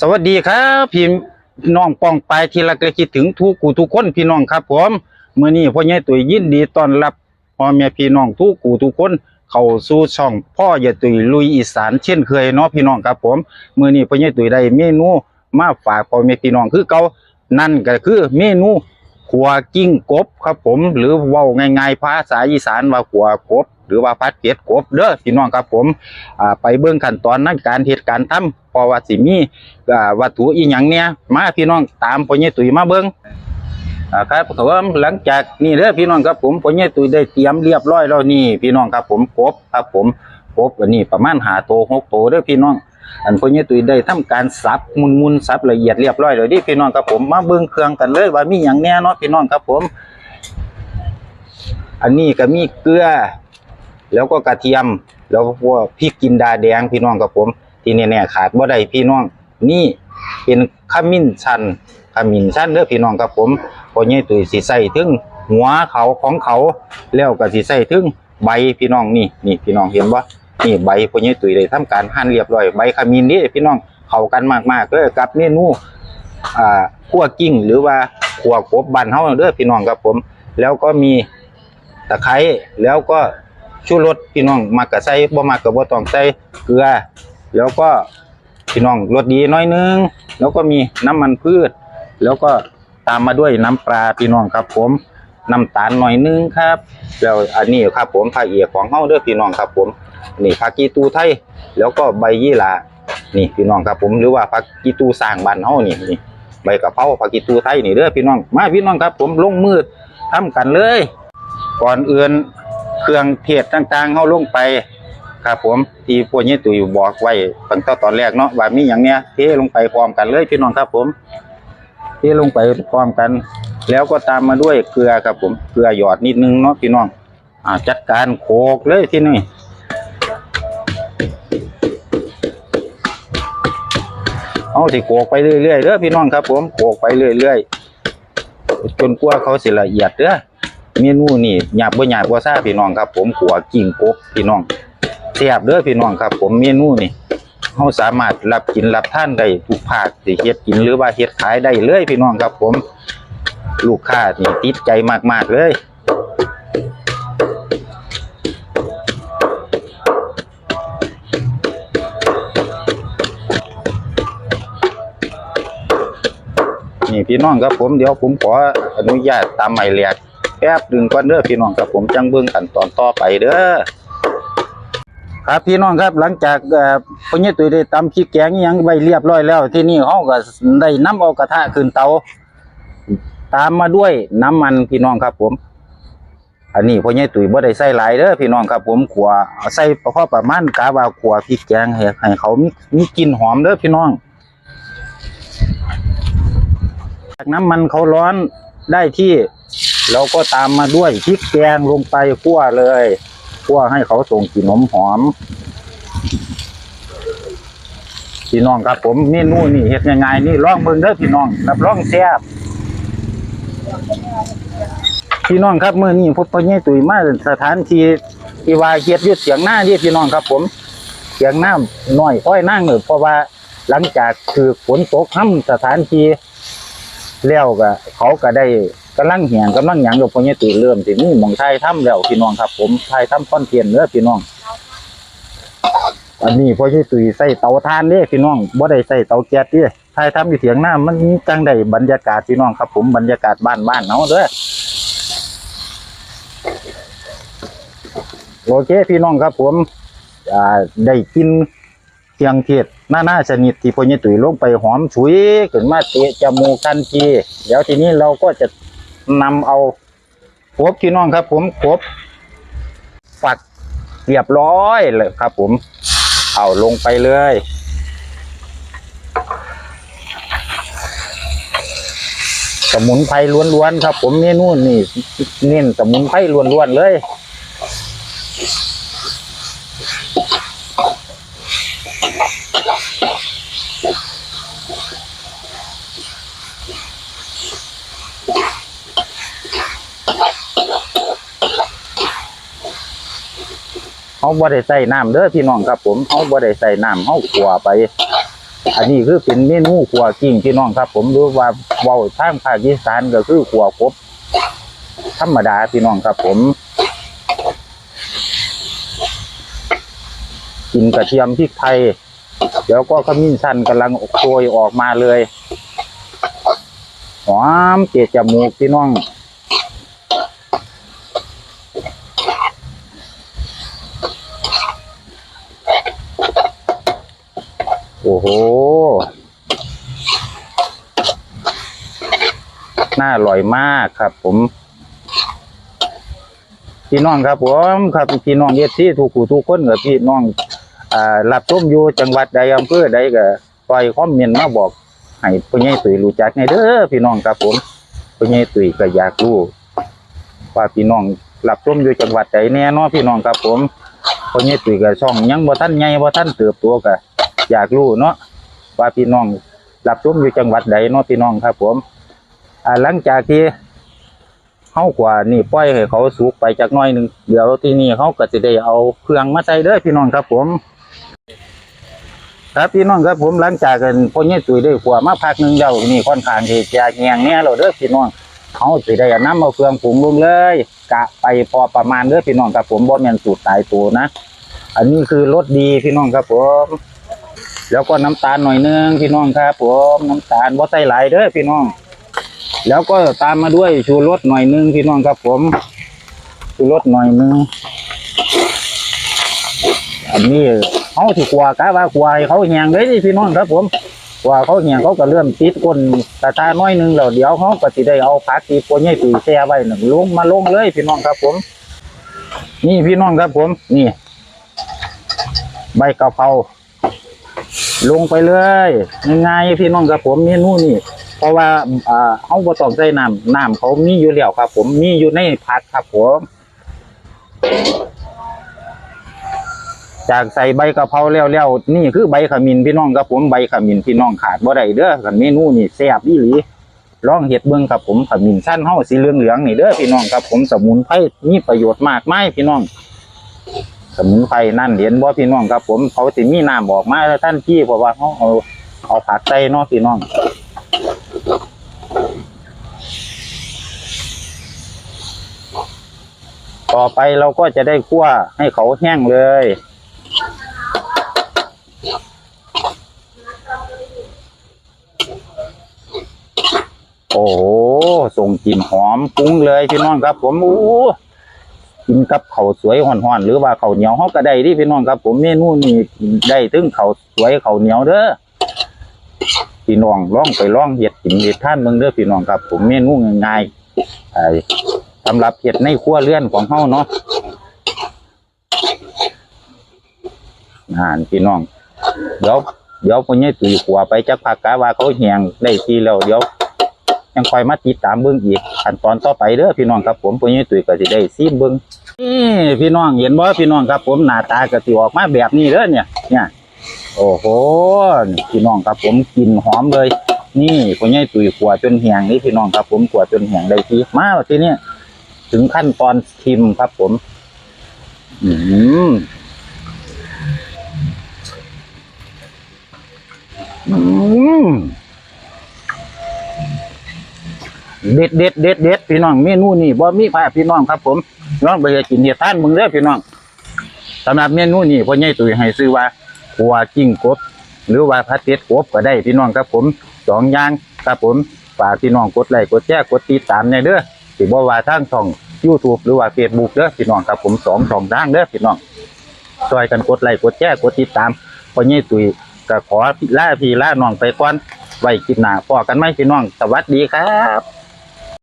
สวัสดีครับพี่น้องป้องปที่รักและคิดถึงทุกกูทุกคนพี่น้องครับผมเมื่อนี้พ่อใหญ่ตุ๋ยยินดีต้อนรับพ่อแม่พี่น้องทุกกูทุกคน เข้าสู่ช่องพ่อใหญ่ตุ๋ยลุยอีสานเช่นเคยเนาะพี่น้องครับผมเมื่อนี้พ่อใหญ่ตุ๋ยได้เมนูมาฝากพ่อแม่พี่น้องคือเก่านั่นก็คือเมนู ขัวกิ้งกบครับผม หรือเว้าง่ายๆภาษาอีสานว่าขัวกบ หรือว่าพัดเป็ดกบเด้อพี่น้องครับผมอ่าไปเบิ่งขั้นตอนนั้นการเฮ็ดการทำเพราะว่าสิมีวัตถุอีหยังเนี่ยมาพี่น้องตามพ่อใหญ่ตุ้ยมาเบิ่งอ่าครับผมหลังจากนี่เด้อพี่น้องครับผมพ่อใหญ่ตุ้ยได้เตรียมเรียบร้อยแล้วนี่พี่น้องครับผมกบครับผมกบอันนี้ประมาณ5โต6โตเด้อพี่น้อง อันพ่อใหญ่ตุ้ยได้ทำการสับมุนๆสับละเอียดเรียบร้อยแล้วดิพี่น้องครับผมมาเบิ่งเครื่องกันเลยว่ามีหยังแน่เนาะพี่น้องครับผม อันนี้ก็มีเกลือ แล้วก็กระเทียม แล้วก็พวกพริกกินดาแดงพี่น้องกับผม ที่แน่ๆขาดบ่ได้พี่น้อง นี่เป็นขมิ้นชันขมิ้นชันเด้อพี่น้องครับผมพอใหญ่ตุ้ยสิใส่ถึงหัวเขาของเขาแล้วก็สิใส่ถึงใบพี่น้องนี่นี่พี่น้องเห็นบ่ นี่ใบพอใหญ่ตุ้ยได้ทำการหั่นเรียบร้อยใบขมิ้นนี่พี่น้องเข้ากันมากๆเด้อกับเมนูอ่าคั่วกิ้งหรือว่าคั่วกบบ้านเฮาเด้อพี่น้องครับผม แล้วก็มีตะไคร้แล้วก็ชูรสพี่น้องมักกะใส่บ่มักกะบ่ต้องใส่เกลือ แล้วก็พี่น้องรสดีน้อยนึง แล้วก็มีน้ำมันพืช แล้วก็ตามมาด้วยน้ำปลาพี่น้องครับผมน้ำตาลหน่อยนึงครับ แล้วอันนี้ครับผมภาคเอกของเฮาเด้อพี่น้องครับผม นี่ผักกีตูไทย แล้วก็ใบยี่หร่านี่พี่น้องครับผมหรือว่าผักกีตูสร้างบ้านเฮานี่นี่ใบกะเพราผักกีตูไทยนี่เด้อพี่น้องมาพี่น้องครับผมลงมือทำกันเลย ก่อนอื่นเครื่องเทศต่างๆเข้าลงไปครับผมที่พวกนี้ตุยบอกไว้ตั้งแต่ตอนแรกเนาะว่ามีอย่างเนี้ยเทลงไปพร้อมกันเลยพี่น้องครับผมเทลงไปพร้อมกัน แล้วก็ตามมาด้วยเกลือครับผมเกลือหยอดนิดนึงเนาะพี่น้องอ่าจัดการโขกเลยที่นี่ เอาสิโขกไปเรื่อยๆเด้อพี่น้องครับผมโขกไปเรื่อยๆจนกว่าเขาสิละเอียดเด้อเมนูนี่หยาบบ่หยาบบ่ซ่าพี่น้องครับ ผมขัวกิ่งกบพี่น้องแซ่บเด้อพี่น้องครับ ผมเมนูนี่เฮาสามารถรับกินรับท่านได้ทุกภาคสิเฮ็ดกินหรือว่าเฮ็ดขายได้เลยพี่น้องครับ ผม ลูกค้านี่ติดใจมากๆเลย พี่น้องครับผมเดี๋ยวผมขออนุญาตตามหมายเลขแป๊บหนึ่งก่อนเด้อพี่น้องครับผมจังเบิ่งขั้นตอนต่อไปเด้อครับพี่น้องครับหลังจากเอ่อพ่อใหญ่ตุ้ยได้ตำพริกแกงอิหยังไว้เรียบร้อยแล้ว ที่นี่เฮาก็ได้น้ำเอากระทะขึ้นเตาตามมาด้วยน้ำมันพี่น้องครับผม อันนี้พ่อใหญ่ตุ้ยบ่ได้ใส่หลายเด้อพี่น้องครับผมขวเอาใส่พอประมาณกะว่าขวพริกแกงให้ให้เขามีมีกลิ่นหอมเด้อพี่น้อง จากน้ำมันเขาร้อนได้ที่เราก็ตามมาด้วยพริกแกงลงไปคั่วเลยคั่วให้เขาส่งกลิ่นหอมหอมพี่น้องครับผมเมนูนี่เฮ็ดยังไงนี่ลองเบิ่งเด้อพี่น้องรับรองแซ่บพี่น้องครับเมื้อนี้พบพ่อใหญ่ตุ๋ยมาสถานที่ที่ว่าเฮ็ดยู่เสียงหน้านี่พี่น้องครับ ผมเสียงหน้ำน้อยอ้อยนั่งเอเพราะว่าหลังจากคือฝนตกทำสถานที่ แล้วก็เขาก็ได้กำลังเหียงกำลังหยังกับพญตุเริ่มสิมีหมองไทยถ้ำแล้วพี่น้องครับ ผมไทยถ้ำคอนเทนต์เด้อพี่น้อง อันนี้พญตุใส่เตาถ่านเด้พี่น้องบ่ได้ใส่เตาแก๊สเด้ไทยถ้ำอยู่เถียงหน้ามันจังได้บรรยากาศพี่น้องครับ ผมบรรยากาศบ้านบ้านๆเนาะเด้อโอเคพี่น้องครับผมได้กินเครื่องเทศ หน้าหน้าชนิดที่พญตุยลงไปหอมฉุยขึ้นมาเตะจมูกทันทีเดี๋ยวทีนี้เราก็จะนำเอาครบพี่น้องครับ ผมครบฝักเรียบร้อยเลยครับ ผม เอาลงไปเลยสมุนไพรล้วนๆครับ ผมเมนูนี่เน้นสมุนไพรล้วนๆเลย บ่ได้ใส่น้ำเด้อพี่น้องครับผมเขาบ่ได้ใส่น้ำเขาขัวไป อันนี้คือเป็นเมนูขัวกิ้งพี่น้องครับ ผมหรือว่าเว้าทางภาคอีสานก็คือขัวกบธรรมดาพี่น้องครับผมกินกระเทียมพริกไทยแล้วก็ขมิ้นชันกำลังโชยออกมาเลยหอมเจียจมูกพี่น้อง โอ้โห น่าอร่อยมากครับผม พี่น้องครับผมครับพี่น้องเอฟซีทุกผู้ทุกคนกับพี่น้องอ่ารับชมอยู่จังหวัดใดอำเภอใดก็ปล่อยคอมเมนต์มาบอกให้พ่อใหญ่ตุ๋ยรู้จักในเด้อพี่น้องครับผมพ่อใหญ่ตุ๋ยก็อยากรู้ว่าพี่น้องรับชมอยู่จังหวัดใดแน่นอนพี่น้องครับผมพ่อใหญ่ตุ๋ยก็ช่องยังบ่ทันใหญ่บ่ทันเติบโตก็ อยากรู้เนาะว่าพี่น้องรับชมอยู่จังหวัดใดเนาะพี่น้องครับผมอ่าหลังจากที่เฮากว่านี่ปล่อยให้เขาสุกไปจักน้อยหนึ่งเดี๋ยวที่นี่เขาก็จะได้เอาเครื่องมาใส่เด้อพี่น้องครับผม ครับพี่น้องครับผมหลังจากกันพ่อเนี่ยตุยได้ขวามาพักหนึ่งแล้วนี่ค่อนข้างที่จะแหงแน่แล้วเด้อพี่น้องเขาสิได้น้ำเอาเครื่องปรุงลงเลย กะไปพอประมาณเด้อพี่น้องครับผมบ่แม่นสูตรตายตัวนะ อันนี้คือรสดีพี่น้องครับผม แล้วก็น้ำตาลหน่อยนึงพี่น้องครับผมน้ำตาลบ่ใส่หลายเด้อพี่น้อง แล้วก็ตามมาด้วยชูรสหน่อยนึงพี่น้องครับผม ชูรสหน่อยนึงอันนี้เขาที่กลัวกะว่ากลัวให้เขาแหงเลยพี่น้องครับผมกว่าเขาแหงเขาก็เริ่มติดก้นตาตาน้อยนึงแล้วเดี๋ยวเขาก็สิได้เอาผักที่ปนใหญ่ตุยแช่ไว้หนึ่งลงมาลงเลยพี่น้องครับผม นี่พี่น้องครับผม นี่ ใบกะเพรา ลงไปเลยง่ายๆพี่น้องครับผมเมนูนี่เพราะว่าอ่าเขาบ่ต้องใส่น้ำน้ำเขามีอยู่แล้วครับ ผมมีอยู่ในผักครับผมจากใส่ใบกะเพราแล้วแล้วนี่คือใบขมิ้นพี่น้องครับผมใบขมิ้นพี่น้องขาดบ่ได้เด้อกับเมนูนี่แซ่บอีหลีลองเฮ็ดเบิ่งครับผมขมิ้นสั้นเฮาสีเหลืองๆนี่เด้อพี่น้องครับผมสมุนไพรมีประโยชน์มากมายพี่น้อง สมุนไพรนั่นเห็นบ่พี่น้องครับ ผมเขาสิมีน้ำออกมาท่านที่เพราะว่าเขาเอาเอาผักใส่เนาะพี่น้องต่อไปเราก็จะได้คั่วให้เขาแห้งเลย โอ้โหส่งกลิ่นหอมปรุ้งเลยพี่น้องครับ ผม โอ้ กินกับข้าวสวยห่อนๆหรือว่าข้าวเหนียวเฮาก็ได้ที่พี่น้องครับ ผมเมนูนี้ได้ถึงข้าวสวยข้าวเหนียวเด้อพี่น้องลองไปลองเฮ็ดกินเฮ็ดท่านเบิ่งเด้อพี่น้องครับ ผมเมนูง่ายๆไอ้สำหรับเฮ็ดในครัวเรือนของเฮาเนาะอ่านพี่น้องเดี๋ยวเดี๋ยวพ่อใหญ่ตุ้ยขัวไปจักพักกะว่าเขาแหงได้ทีแล้วเดี๋ยว ยังคอยมาติดตามเบิ่งอีกขั้นตอนต่อไปเด้อพี่น้องครับผมพ่อใหญ่ตุ้ยก็สิได้ซีมเบิ่งนี่พี่น้องเห็นบ่พี่น้องครับผมหน้าตาก็สิออกมาแบบนี้เด้อเนี่ย เนี่ย โอ้โหพี่น้องครับผมกลิ่นหอมเลย นี่พ่อใหญ่ตุ้ยขัวจนแหงนี่พี่น้องครับผมขัวจนแหงได้ทีมาทีนี้ถึงขั้นตอนชิมครับผม อืมอืม เด็ดเด็ดเด็ดเด็ดพี่น้องเมนูนี่บ่มีพาพี่น้องครับ ผมน้องไปเฮ็ดกินเฮ็ดท่านมึงเด้อพี่น้องสำหรับเมนูนี่พ่อใหญ่ตุ้ยให้ชื่อว่าขัวกิ้งกบหรือว่าผัดเผ็ดกบก็ได้พี่น้องครับผมสองอย่างครับผมฝากพี่น้องกดไลค์กดแชร์กดติดตามในเด้อสิบ่ว่าทางช่อง YouTube หรือว่า Facebook เด้อพี่น้องครับผมสองช่องทางเด้อพี่น้องช่วยกันกดไลค์กดแชร์กดติดตามพ่อใหญ่ตุ้ยก็ขอลาพี่ลาน้องไปก่อนไว้คลิปหน้าพอกันไหมพี่น้องสวัสดีครับ